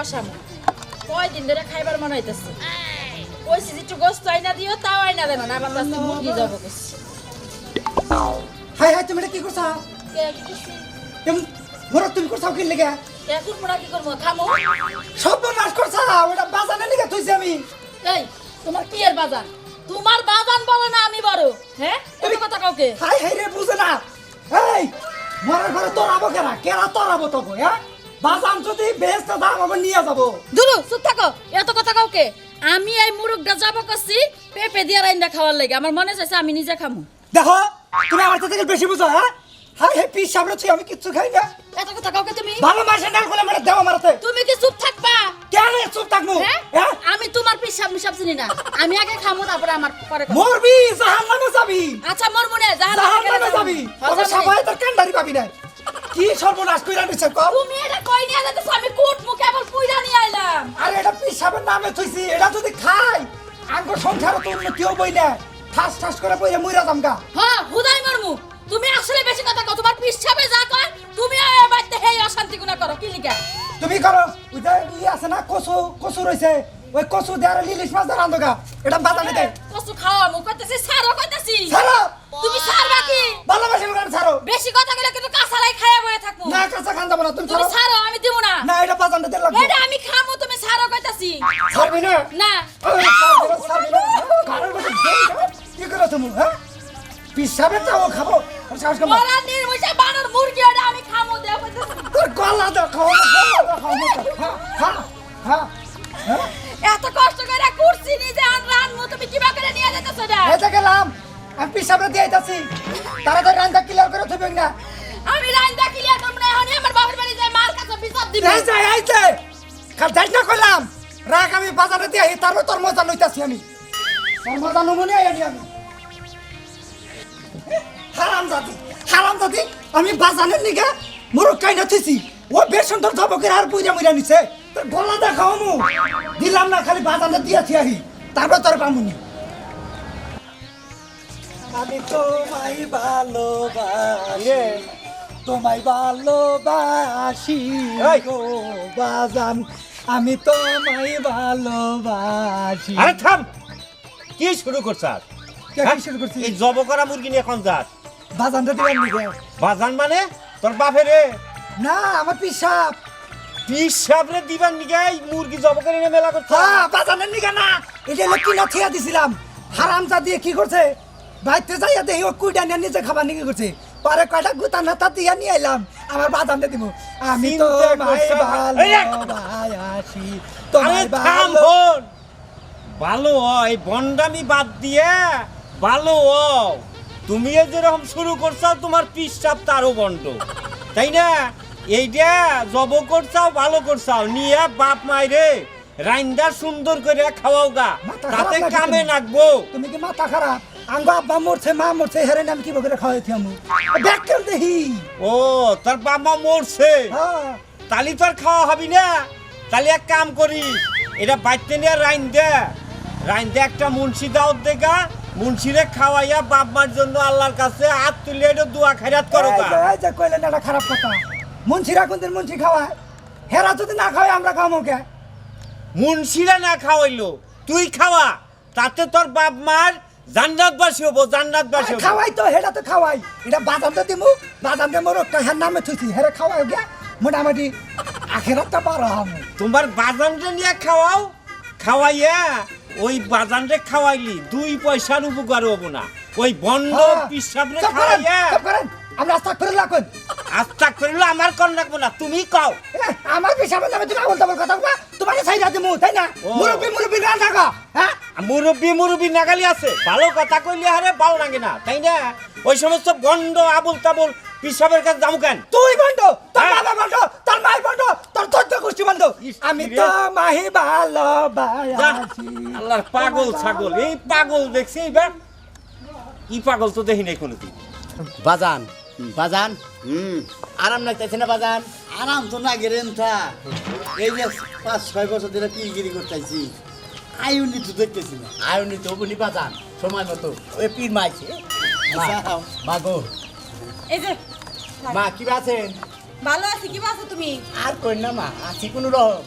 কষামো। কয়দিন ধরে খাইবার মনে হইতেছে। কইছি একটু গোস্ত আইনা দিও তাও আইনা দেবে না আবার আজকে মুরগি যাব কইছি। হাই হাই তুমি এটা কি করছা? কে কি করছি? এমন মোরা তুমি করছাও কি লেগে? কে করব কি করব? খামো সব নাশ করছা ওটা বাজানে লেগে থইছি আমি। এই তোমার কি এর বাজান তোমার বাজান বলে না আমি বড় হ্যাঁ? তুমি কথা কাউকে হাই হাই রে বুঝে না। এই মরার ঘরে তোরাবো কেনা কেনা তোরাবো তোকে হ্যাঁ? বাজান যদি বেহেস্ত দাম আবার নিয়ে যাব। দুরু চুপ থাকো। এত কথা কাউকে আমি এই মুরগটা যাব করছি পেঁপে দিয়ে রাইন্দা খাওয়ার লাগে। আমার মনে চাইছে আমি নিজে খামু। দেখো তুমি আমার থেকে বেশি বুঝো হ্যাঁ? হাই হাই পিস সামনে তুই আমি কিচ্ছু খাই না। এত কথা কাউকে তুমি? ভালো মাসে ডাল করে মানে দেওয়া মারাতে। তুমি কি চুপ থাকবা? কেন চুপ থাকব? হ্যাঁ? হ্যাঁ? আমি তোমার পিসাব মিসাব চিনি না। আমি আগে খামু তারপরে আমার পরে। মরবি জাহান নামে যাবি। আচ্ছা মোর মনে জাহান জাহান নামে যাবি। তবে সবাই তোর কান্ডারি পাবি না। কি সর্বনাশ কইরা নিছে কম তুমি এটা কই নিয়ে যাইতেছ? আমি কুট মুখে আবার পুইরা নিয়ে আইলাম। আরে এটা পিসাবের নামে থইছি এটা যদি খাই আঙ্গ সংসার তো উন্নতি হবই না। ঠাস ঠাস করে বইরে মইরা যামগা হ্যাঁ হুদাই মারমু। তুমি আসলে বেশি কথা কও তোমার পিসাবে যা কয় তুমি এই বাড়িতে হেই অশান্তি গুনা করো কি লিগা তুমি করো ওই যে ই আছে না কসু কসু রইছে ওই কচু দেয়ার লিলিশ মাছ ধরা আন্দগা এটা বাজানে দে। কসু খাওয়া মু কইতেছি সারো কইতেছি। ছাড়ো তুমি সারবা কি? ভালোবাসি লোক ছাড়ো? বেশি কথা কইলে কিন্তু কাঁচালাই খাইয়া বয়ে থাকব। না কাঁচা খান যাব না তুমি তুমি ছাড়ো। সারো আমি দিব না। না এটা বাজানটা দিলে লাগবে এটা আমি খামু তুমি সারো কইতাছি। ছাড়বি না? না। ছাড়বি না, ছাড়বি না। কি করো তুমি হ্যাঁ? পিসাবে তাও খাব সাহস নির্মুষে বানর মুরগি ওটা আমি খামু কইতাছি। তোর গলা দেখাও হ্যাঁ হ্যাঁ হ্যাঁ হ্যাঁ। এত কষ্ট করে কুরসি নিজে আন রানমু তুমি কিবা করে নিয়ে যাইতেছো না এই গেলাম। আমি পিসাবে দিয়ে আইতাছি। তাড়াতাড়ি রান্না ক্লিয়ার করে থইবেন না। আমি রাইন্দা ক্লিয়ার করব না এখন আমার বাবার বাড়ি যাই মার কাছে বিচার দিবি। এই যে এই যে খাল যাই না কইলাম। রাখ আমি বাজারে দিয়ে আই তারপর তোর মজা লইতাছি আমি। তোর মজা নমুনে আইনি আমি। হারাম দাদি হারাম দাদি আমি বাজানের নিগা মোর কাইনা থিছি ও বেশ সুন্দর জবকের আর পুইরা মুইরা নিছে। তোর গলা দেখাও মু। দিলাম না খালি বাজারে দিয়েছি আহি। তারপর তোর পামুনি আমি তোমায় ভালোবাসি। তোমায় ভালোবাসি গো বাজান আমি তোমায় ভালোবাসি। আরে থাম! কি শুরু করছাস কে কি শুরু করছি? এই জব করা মুরগি নিয়ে এখন যাস বাজানটা দিলাম নিগে বাজান মানে? তোর বাপে রে না আমার পিসাব। পিসাব রে দিবার নিগে এই মুরগি জব করে নিয়ে মেলা করছ। হ্যাঁ বাজানের নিগে না? এটা হলো কিনা থিয়া দিছিলাম। হারামজা দিয়ে কি করছে? বাইতে যাইয়া দেখি ও কুইটা নিয়ে নিজে খাবার নিয়ে করছে পরে কয়টা গুতা নাতা দিয়া নিয়ে আইলাম আমার বাদামটা দিব। আমি তো এক! ভালোবাসি। থাম ভালো ভালো হ এই বন্ডামি বাদ দিয়ে ভালো হ তুমি যেরকম শুরু করছ তোমার পিসাব তারও বন্ড তাই না? এইটা জব করছাও ভালো করছাও। নিয়ে বাপ মাইরে রাইন্দা সুন্দর করে খাওয়াও গা। তাতে কামে তোমার? নাকবো। তুমি কি মাথা খারাপ? আঙ্গ আব্বা মরছে মা মরছে হেরে আমি কি বকরে খাওয়াইছি আমি ও তোর বাবা মরছে। হ্যাঁ। তালি তোর খাওয়া হবি না? তাহলে এক কাম করি এটা বাইতে নিয়ে রাইন দে। রাইন দে একটা মুন্সি দেখা মুন্সিরে খাওয়াইয়া বাপ মার জন্য আল্লাহর কাছে হাত তুলে এটা দোয়া খাইরাত করো গা। যে- এই যে কইলেন এটা খারাপ কথা। মুন্সিরা কোনদিন মুন্সি খাওয়ায়? হেরা যদি না খাওয়াই আমরা খাওয়াবো কে? মুন্সিরা না খাওয়াইলো তুই খাওয়া তাতে তোর বাপ মার জান্নাতবাসী হব জান্নাতবাসী হব। খাওয়াই তো হেরা তো খাওয়াই। এটা বাদাম তো দিমু বাদাম দিয়ে মোর হের নামে থুইছি হেরে খাওয়াই গিয়া মোটামুটি আখেরাতটা পার হব। তোমার বাজানটা নিয়ে খাওয়াও খাওয়াইয়া ওই বাজানরে খাওয়াইলি দুই পয়সার উপকার হব না। ওই বন্ধ পিসাবরে হ্যাঁ। করেন, খাওয়াইয়া আমরা আস্তা করে লাগুন। আস্তা করিল আমার কর রাখব না তুমি কও। আমার পিছাবে যাবে? তুমি আবল তাবল কথা বলবা তোমাকে সাইডা দিমু তাই না। মুরব্বি মুরব্বি গান থাকা হ্যাঁ? মুরব্বি মুরব্বি নাগালি আছে। ভালো কথা কইলে হারে ভালো লাগে না তাই না? ওই সমস্ত গন্ড আবুল তাবুল পিসাবের কাছে যাব কেন? তুই বন্ধ তোর হ্যাঁ? বাবা বন্ধ তোর মাই বন্ধ তোর চোদ্দ গোষ্ঠী বন্ধ। আমি তো মাহি। ভালোবাসি। আল্লাহর পাগল ছাগল এই পাগল দেখছি এইবার ই পাগল তো দেখি নাই কোনোদিন। বাজান বাজান? হুম। আরাম লাগতেছে না বাজান? আরাম তো না গেলেন থা এই যে পাঁচ ছয় বছর ধরে পিরগিরি করতেছি। আয়ুনি তো দেখতেছি না। আয়নি তো বলি বাজান সময় মতো। ওই পীর মাইছে মা গো। এই যে মা। কি আছেন? ভালো আছি কি আছো তুমি? আর কই না মা আছি কোনো রকম।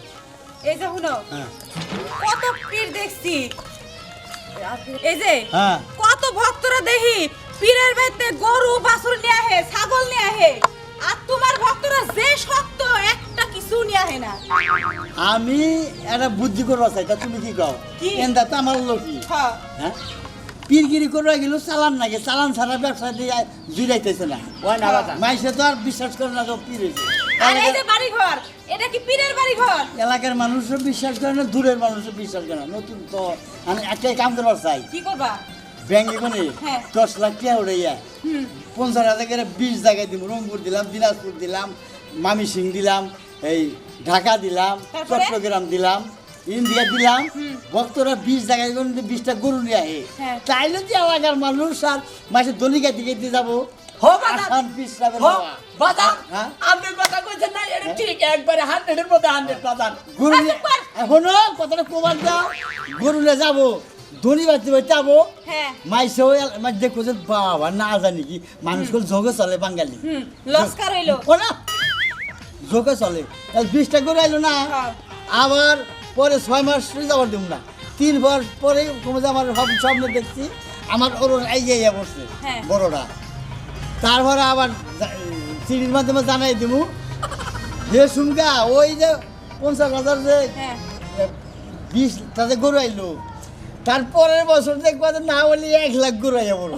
এই যে শুনো হ্যাঁ। কত পীর দেখছি। এই যে হ্যাঁ। কত ভক্তরা দেখি। পীরের বাড়িতে গরু বাছুর নিয়ে আহে ছাগল নিয়ে আহে। আর তোমার ভক্তরা যে শক্ত একটা কিছু নিয়ে আহে না। আমি একটা বুদ্ধি করবা চাই তা তুমি কি কও? কি? এন্দা তো আমার লোকই। হ্যাঁ। হ্যাঁ? পীরগিরি করে গেল চালান নাকি? চালান ছাড়া ব্যবসা দিয়ে জুড়াইতেছে না। ওই মাইসে তো আর বিশ্বাস করে না পীর যে বাড়ি ঘর এটা কি পীরের বাড়ি ঘর এলাকার মানুষও বিশ্বাস করে না দূরের মানুষও বিশ্বাস করে না। নতুন তো আমি একটাই কাম করবার চাই। কি করবা? ব্যাংকে কোনে? হ্যাঁ। দশ লাখ টাকা উড়াইয়া। পঞ্চাশ হাজার করে বিশ জায়গায় দিব রংপুর দিলাম দিনাজপুর দিলাম মামি সিং দিলাম এই ঢাকা দিলাম? চট্টগ্রাম দিলাম ইন্ডিয়া দিলাম। ভক্তরা বিশ জায়গায় বিশটা গরু নিয়ে আহে? হ্যাঁ। তাইলে যে এলাকার মানুষ আর মাসে দলিকা দিকে দিয়ে যাব। হ্যাঁ? গরু আচ্ছা, কথাটা প্রমাণ দাও। গরু নিয়ে যাব। যাব। হ্যাঁ। মাইসেও মাঝে দেখো যে বাবা না জানি কি মানুষগুলো যোগে চলে বাঙালি। লস্কার হইল। ও না যোগে চলে। বিশটা করে আইলো না। আবার পরে ছয় মাস যাবার দিব না। তিন বার পরে কমে আমার সব স্বপ্ন দেখছি আমার ওর এই যে ইয়ে বসছে হ্যাঁ। বড়রা। তারপরে আবার চিঠির মাধ্যমে জানাই দিব হে সুমকা ওই যে পঞ্চাশ হাজার যে হ্যাঁ। বিশ তাতে গরু আইলো। তারপরের বছর দেখবা যে না বলি এক লাখ গরু আইয়া বড়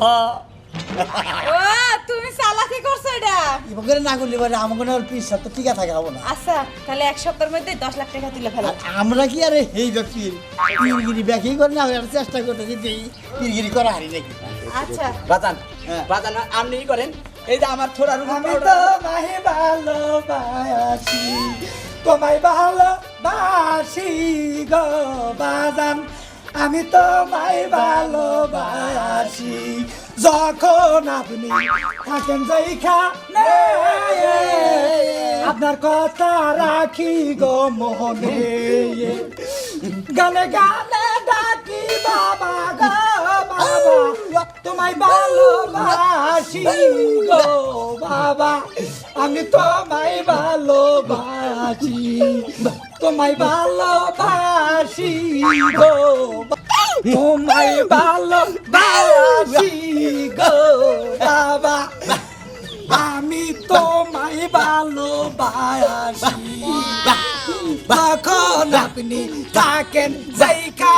তুমি চালাকি করছ এটা? এবার না করলে পারে আমাকে না পিস তো টিকা থাকে হব না। আচ্ছা তাহলে এক সপ্তাহের মধ্যে দশ লাখ টাকা তুলে ফেলো। আমরা কি আরে এই ব্যক্তির পীরগিরি ব্যাখ্যাই করি না আমরা চেষ্টা করতেছি যে এই পীরগিরি করা হারি নাকি? আচ্ছা। বাজান হ্যাঁ। বাজান আপনি করেন? এই যে আমার থোড়া রুম আমি তোমায় ভালোবাসি তোমায় ভালোবাসি গো বাজান। আমি তোমায় ভালোবাসি। যখন আপনি থাকেন যেখানে আপনার কথা রাখি গো মোহনে গানে গানে ডাকি, বাবা গো, বাবা। তোমায় ভালোবাসি গো, বাবা। আমি তোমায় ভালোবাসি তোমায় ভালোবাসি গো। তোমায় ভালোবাসি গো, বাবা। আমি তোমায় ভালোবাসি। তখন আপনি থাকেন যাইকা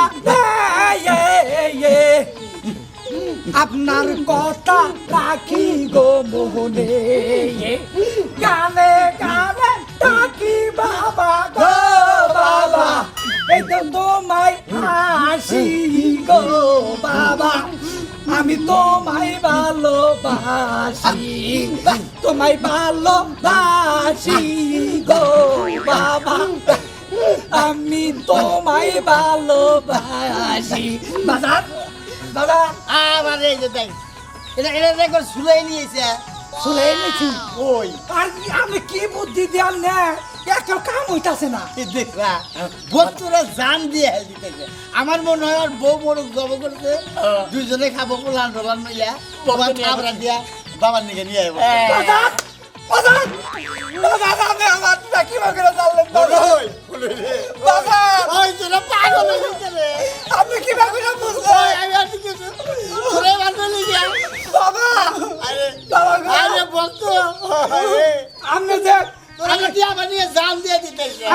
আপনার কথা রাখি গো মোহনে। গানে গানে ডাকি বাবা গো বাবা। এই তো তোমায় হাসি গো বাবা। আমি তোমায় ভালোবাসি তোমায় ভালোবাসি গো বাবা। আমি তোমায় ভালোবাসি। বাজার। দাদা আবার এই যে দেখ এটা এটা রেকর্ড শুলাই নিয়েছে। শুনে এনেছি ওই। আর আমি কি বুদ্ধি দিয়াম না? একটা কাম হইতাছে না। দেখলা বস্তুরা জান দিয়ে দিতেছে। আমার মনে হয় আর বউ বড় জব করতে দুইজনে খাব পোলান নইয়া বাবার খাবরা দিয়া বাবার নিকে নিয়ে আমি আমার করে জানলেন ওই পাগল হয়ে গেছে আপনি কি করে বুঝলেন ওই আমি আর কিছু তোরে বান্ধব লিখে বাবা আরে বাবা গো। আরে বলতো আরে আপনি যে আমার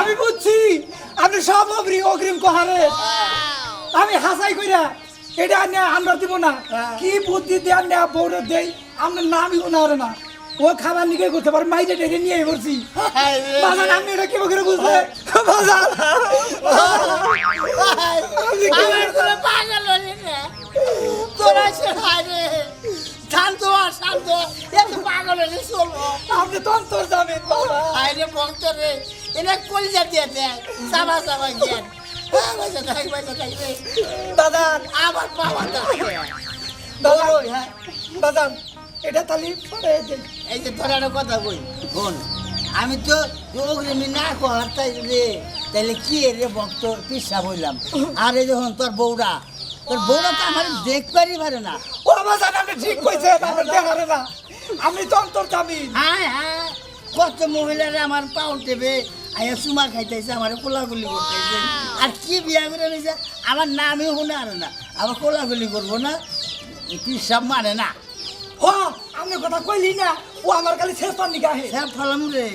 আমি বুঝছি আপনি সব অগ্রি অগ্রিম কহারে। আমি হাসাই কইরা এটা আনে আমরা দিব না। কি বুদ্ধি দিয়ে আনে বউরে দেই আপনার নামই উনারে না। ও খাবার নিকে করতে পারে মাইরে টেরে নিয়ে পড়ছি বাজার আপনি এটা কি করে বুঝলে? বাজার। আপনি কি আমার তোরা সে শান্ত হ, শান্ত। এত পাগল হলে চলবো আপনি তো অন্তর যাবেন বাবা আরে ভক্ত রে এনে কলিজা দিয়ে দেয় সাবা সাবা জ্ঞান। দাদার আবার পাওয়া দাদা হ্যাঁ। দাদা এটা দেন। এই যে তোর একটা কথা বই শোন আমি তো অগ্রিমি না কর তাই রে তাইলে কি রে ভক্ত পিসা বললাম আর যখন তোর বউরা তোর বউরা তো আমার দেখবারই পারে না। ও বাজার আপনি ঠিক কইছে আপনি দেখারে না। আমি তো অন্তর যাবি হ্যাঁ হ্যাঁ। কত মহিলারা আমার পাউন দেবে আয়া চুমা খাইতেছে আমার কোলাগুলি করতেছে। আর কি বিয়া করে নিছে? আমার নামই শুনে আর না। আমার কোলাগুলি করব না? পিসাব মানে না? ও আমি কথা কইলি না ও আমার খালি শেষ পান নিকা হে স্যাপ ফলাম রে।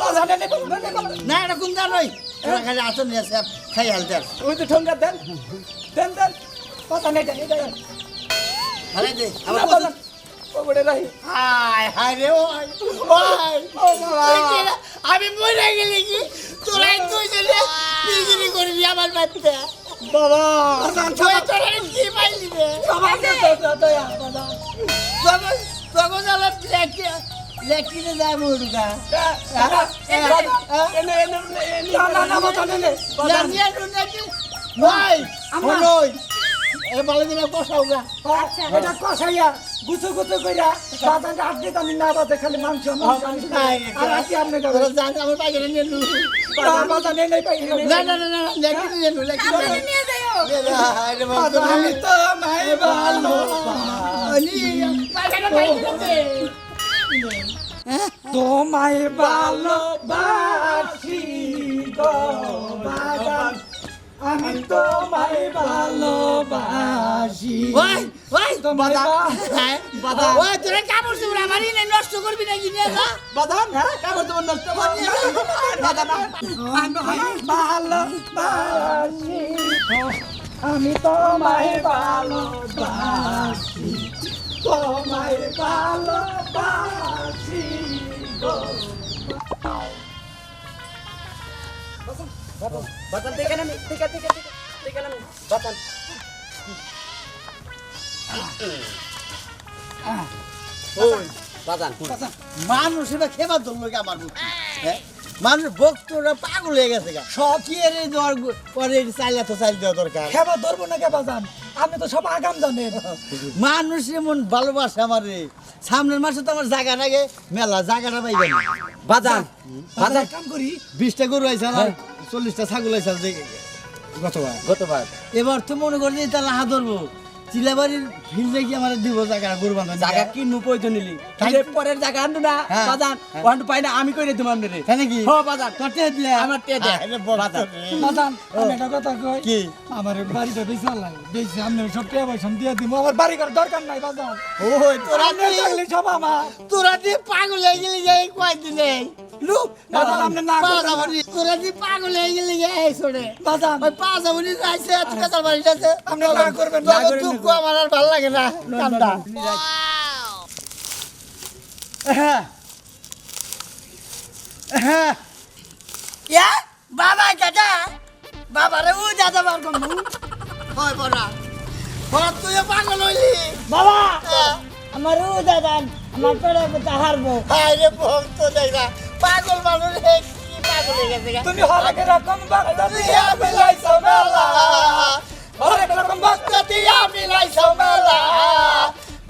বাজা নে নে নে নে। না এটা কোন নই এরা খালি আসন স্যাপ খাই হালতে আর ওই তো ঠোঙ্গা দেন দেন দেন। কথা হায় হায়? আমি মরে গেলে কি তোরাই তুই যদি বিক্রি করবি আমার বাচ্চা বাবা তুই তোরা কি পাইলি রে বাবা তো তো তো বাবা তখন তখন আমার লেখি লেখিতে যায় এ ভালো এটা কষাইয়া গুছো গুছো কইরা আমি না বাজে খালি মাংস মাংস আমি খাই। আর আজকে আপনি তোরা খাবেন আমার পাইকে নিয়ে নু বাজান নেই নেই পাই না না না না লেখিতে নিয়ে নু লেখিতে নিয়ে যাইও। আমি তো নাই ভালো। তোমায় ভালোবাসি গো বাজান। আমি তোমায় ভালোবাসি ওই ওই তোমায় বা- বাদা ওই তোরা কাপড় চোপড় আমার ইনে নষ্ট করবি নাকি নিয়ে যা। বাদান হ্যাঁ কাপড় নষ্ট করবি ভালোবাসি। আমি তোমায় ভালোবাসি। তোমায় ভালোবাসি গো। বাতান দেখে না দেখে দেখে দেখে না বাতান খেবার ধরলো আমার হ্যাঁ? মানুষ ভক্তরা পাগল হয়ে গেছে গা। পরে চাইলে তো চাইল দেওয়া দরকার। খেবা ধরবো না আপনি তো সব আগাম জানেন। মানুষ এমন ভালোবাসে আমার। রে সামনের মাসে তো আমার জায়গা লাগে মেলা জায়গাটা পাইবেন বাজান বাজার কাম করি। বিশটা গরু আমার চল্লিশটা ছাগল গতবার। গতবার। এবার তো মনে করি তাহলে হাত ধরবো। চিলাবাড়ির ফিল্ডে কি আমার দিব জায়গা গরু বাঁধা জায়গা কি নুপই তো নিলি? তাই পরের জায়গা আনু না? হ্যাঁ। বাজান ওয়ান পাই না আমি কইরে দিম আমনে রে তাই নাকি? হো বাজান টেয়ে দিলে? আমার টেয়ে দে। বাজার। বাজান আমি একটা কথা কই? কি? আমার বাড়িতে বেশি লাগে। বেশি আমি সব টেয়া পয়সা দিয়ে দিব আমার বাড়ি ঘর দরকার নাই বাজান ওই তোরা থাকলে সব আমার। তোরা দিয়ে পাগল হয়ে গেলি এই কয়দিনে লু বাজান আপনি না পা করবেন তোরা দিয়ে পাগল হয়ে গেলি এই ছোড়ে বাজান ওই পা যাবনি যাইছে এত কাতার বাড়িটাতে আপনি না করবেন না দুঃখ আমার আর ভালো লাগে না কান্দা হ্যাঁ হ্যাঁ ইয়া বাবা কাকা বাবা রে ও দাদা বার হয় বড়া বড় তুই পাগল হইলি বাবা হ্যাঁ। আমার ও দাদা আমার পেড়ে হারবো হায় রে ভক্ত দেখা পাগল মানুষ কি পাগল হয়ে গেছে। তুমি হরেক রকম ভক্ত দিয়া মিলাইছো মেলা। হরেক রকম ভক্ত দিয়া মিলাইছো মেলা।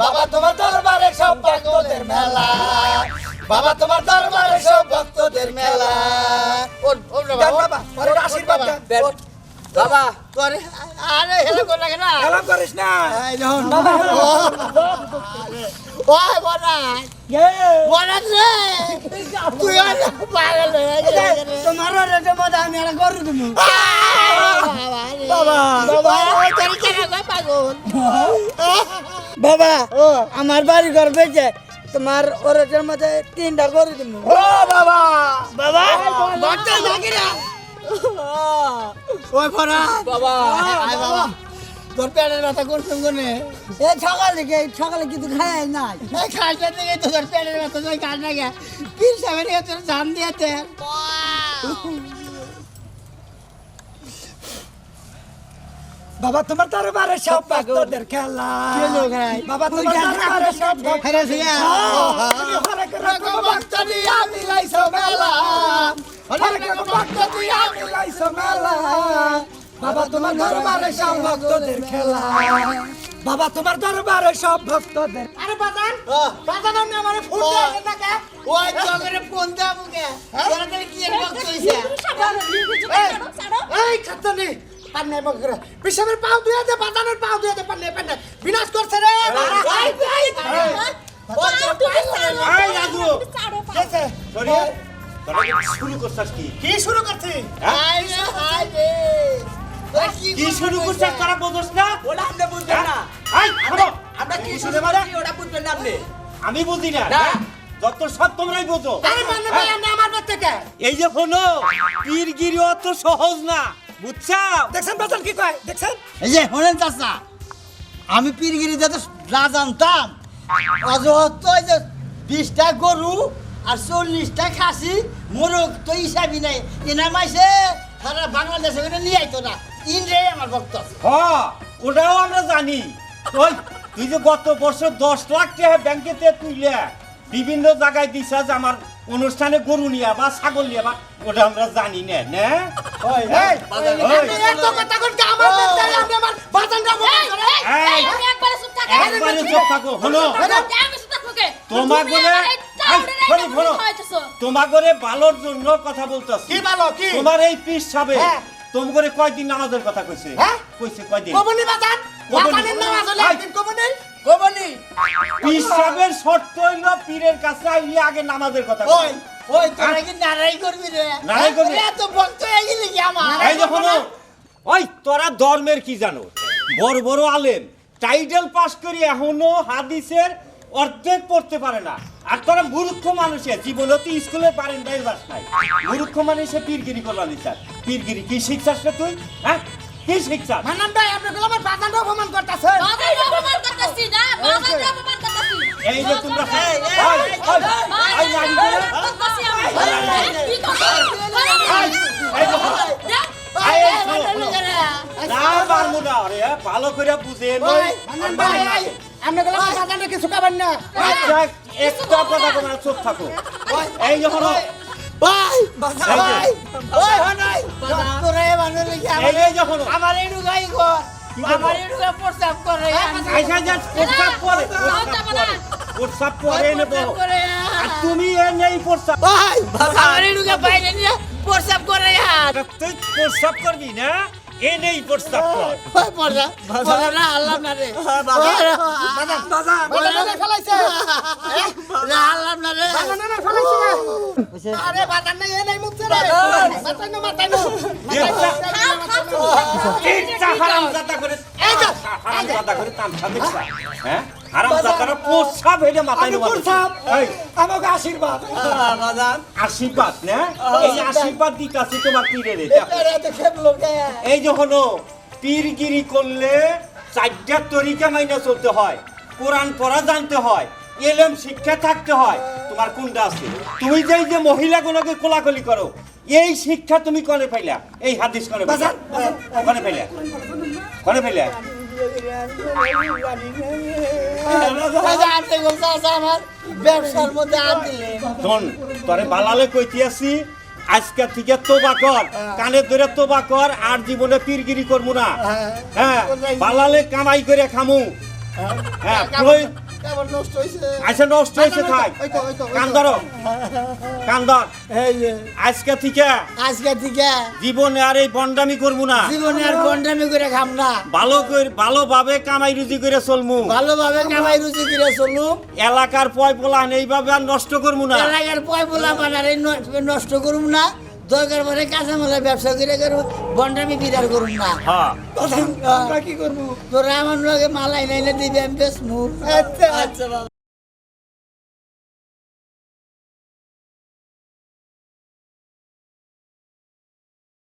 বাবা তোমার দরবারে সব ভক্তদের মেলা। বাবা তোমার দরবারে সব ভক্তদের মেলা। বাবা, আশীর্বাদ বাবা, তোরে আরে হেলে কোন না খেলা করিস না। ওই রে তুই পাগল হয়ে। তোমার রেটে আমি গরু বাবা বাবা পাগল আমার বাড়ি ঘর বেঁচে তোমার ওরেটের মধ্যে তিনটা গরু দেবো ও বাবা বাবা বাচ্চা থাকি না ওই পড়া বাবা আয় বাবা তোর পেটের ব্যথা কোন সঙ্গে? এ সকালে থেকে সকালে কিছু খাই নাই। এই খালটা থেকে তো তোর পেটের ব্যথা তুই কাট না গে পীর সাহেবের কাছে তোর জান দিয়েছে বাবা তোমার দরবারে সব ভক্তদের খেলা? বাবা তোমার দরবারে সব ভক্ত- হেরে সিয়া হ্যাঁ, তুমি হরেক রকম ভক্ত দিয়া মিলাইছো মেলা। হরেক রকম ভক্ত দিয়া মিলাইছো মেলা। বাবা তোমার দরবারে সব ভক্তদের খেলা। বাবা তোমার দরবারে সব ভক্তদের। আরে বাজান বাজান আমি আমারে ফোন দিয়ে না কে? ওই জগরে ফোন দে আমাকে তোরা কি এর বক্ত হইছে? এই খাতনি পান্নে বকরা পিছনের পাও দুয়া দে পাও দুয়া দে পান্নে পান্নে। বিনাশ করছে রে রাজু সরিয়ে তোরা শুরু করছিস কি? কি শুরু করছি হ্যাঁ? কি শুরু করছিস? তারা বোঝস না? ওটা আপনি বুঝবেন না। এই, থামো। আমরা কি তুমি শুনে শুনে মানে মারি ওটা বুঝবেন না আপনি। আমি বুঝি না। যত সব তোমরাই বোঝো। আরে ভাই আমরা থেকে এই যে শোনো পীরগিরি অত সহজ না বুঝছা দেখছেন বাজান কি কয়? দেখছেন? এই যে শোনেন চাচা আমি পীরগিরিতে তো না জানতাম অজহত এই যে বিশটা গরু আর চল্লিশটা খাসি মোরগ তো হিসাবই নাই। এনা মাইছে সারা বাংলাদেশে নিয়ে আইতো না। ইন্দ্রে আমার ভক্ত হ ওটাও আমরা জানি ওই তুই যে গত বছর দশ লাখ টাকা ব্যাংকেতে তুইলে বিভিন্ন জায়গায় দিছাস আমার অনুষ্ঠানে গরু নিয়া বা ছাগল নিয়া বা ওটা আমরা জানি না না ওই, এই, ওই, আপনি এত কথা কোন কি আমার বাদ থেকে আপনি আমার বাজানটা বন্ধ করেন এই, আমি একবারে চুপ থাকি। একবারে চুপ থাকো হলো আমি চুপ থাকব কে? তোমার তুমি এই টাউনের এই, শোনো, একটা শোনো। খাওয়াইতেছো। তোমার করে ভালোর জন্য কথা বলতেছি কি ভালো কি তোমার এই পিস সাবে হ্যাঁ। তুমি করে কয়দিন নামাজের কথা কইছে? হ্যাঁ? কইছে কয়দিন? কবনি বাজান। বাজানের নামাজ হলে। একদিন কবনি? কবনি। পিস সাবের শর্ত হইল পীরের কাছে আইলে আগে নামাজের কথা কইছে। ওই তোরা কি নারাই করবি রে? নারাই করবি? এত ভক্ত হয়ে গেলি কি আমার? এই যে শোনো, ওই তোরা ধর্মের কি জানো? বড় বড় আলেম। টাইটেল পাস করি এখনও হাদিসের অর্ধেক পড়তে পারে না আর তোরা মূর্খ মানুষের জীবনে তো স্কুলে পারেন নাই বাস নাই মূর্খ মানুষে পীরগিরি করলাম স্যার পীরগিরি কি শিখছাস রে তুই হ্যাঁ কি শিখছাস মানান ভাই আপনি আমার অপমান করতেছেন বাজারে অপমান করতেছি না, বাজারে অপমান করতেছি। এই যে তোমরা এই, এই, এই করতেছি। না পারব না রে ভালো করে বুঝে নই গুলো আমার কিছু খাবেন না। একটা একটা কথা তোমরা চুপ থাকো। এই যে শোনো ভাই ভাই ওই হনাই তোরা মানুষ কি এই আমার এই যে শোনো আমার গা প্রস্তাব করে। আইসা যা প্রস্তাব করে দাও, দাও, দাও। প্রস্তাব করে নেব। আর তুমি এ নেই প্রস্তাব ভাই আমার গা বাইরে নিয়ে প্রস্তাব করে আর তুই প্রস্তাব করবি না? এ নেই প্রস্তাব কর পড়া পড়া না আল্লাহ না রে বাবা বাজান বাজানটা ফেলাইছে না আল্লাহ না রে বাজানটা ফেলাইছে আরে বাজান না এনেই নাই মুখছে রে মাথায় না মাথায় না একটা খাও, করে খাও। একটা হারামজাদা করে হারামজাদা করে তামসা হ্যাঁ হারামজাদারা প্রস্তাব হেডে মাথায় আমি নেওয়া করছাম এই। আমাকে আশীর্বাদ। আশীর্বাদ না? এই আশীর্বাদ দিতাছি তোমার পীরে রে এরা তো খেপলো কে? এই যে হলো পীরগিরি করলে চারটা তরিকা মাইনে চলতে হয়। কোরআন পড়া জানতে হয় এলেম শিক্ষা থাকতে হয়। তোমার কোনটা আছে? তুমি যেই যে মহিলাগুলোকে কোলাকুলি করো এই শিক্ষা তুমি কনে পাইলা? এই হাদিস কনে পাইলা? কনে পাইলা? কনে পাইলা? ব্যবসার মধ্যে হাত দিলেন শোন তোরে বালালে কইতে আসি আজকে থেকে তোবা কর কানে ধরে তোবা কর আর জীবনে পীরগিরি করব না। হ্যাঁ। বালালে কামাই করে খামু। হ্যাঁ কেমন নষ্ট হয়েছে আচ্ছা নষ্ট থাক। ওই তো। কান্দর কান্দর এই আজকে থেকে আজকে থেকে জীবনে আর এই বন্ডামি করব না। জীবনে আর গন্ডামি করে খাম না। ভালো করে ভালোভাবে কামাই রুজি করে চলমু। ভালোভাবে কামাই রুচি করে চলুম। এলাকার পয় পোলান এইভাবে আর নষ্ট করব না। এলাকার পয় বলা বানারে নষ্ট করুম না। দরকার পরে কাঁচামালা ব্যবসা করে করুম বন্ডামি বিদার করুম না। হ্যাঁ। আমরা কি করব? তোরা আমার লগে মালাই নাইলে দিবি আমি বেশ আচ্ছা। আচ্ছা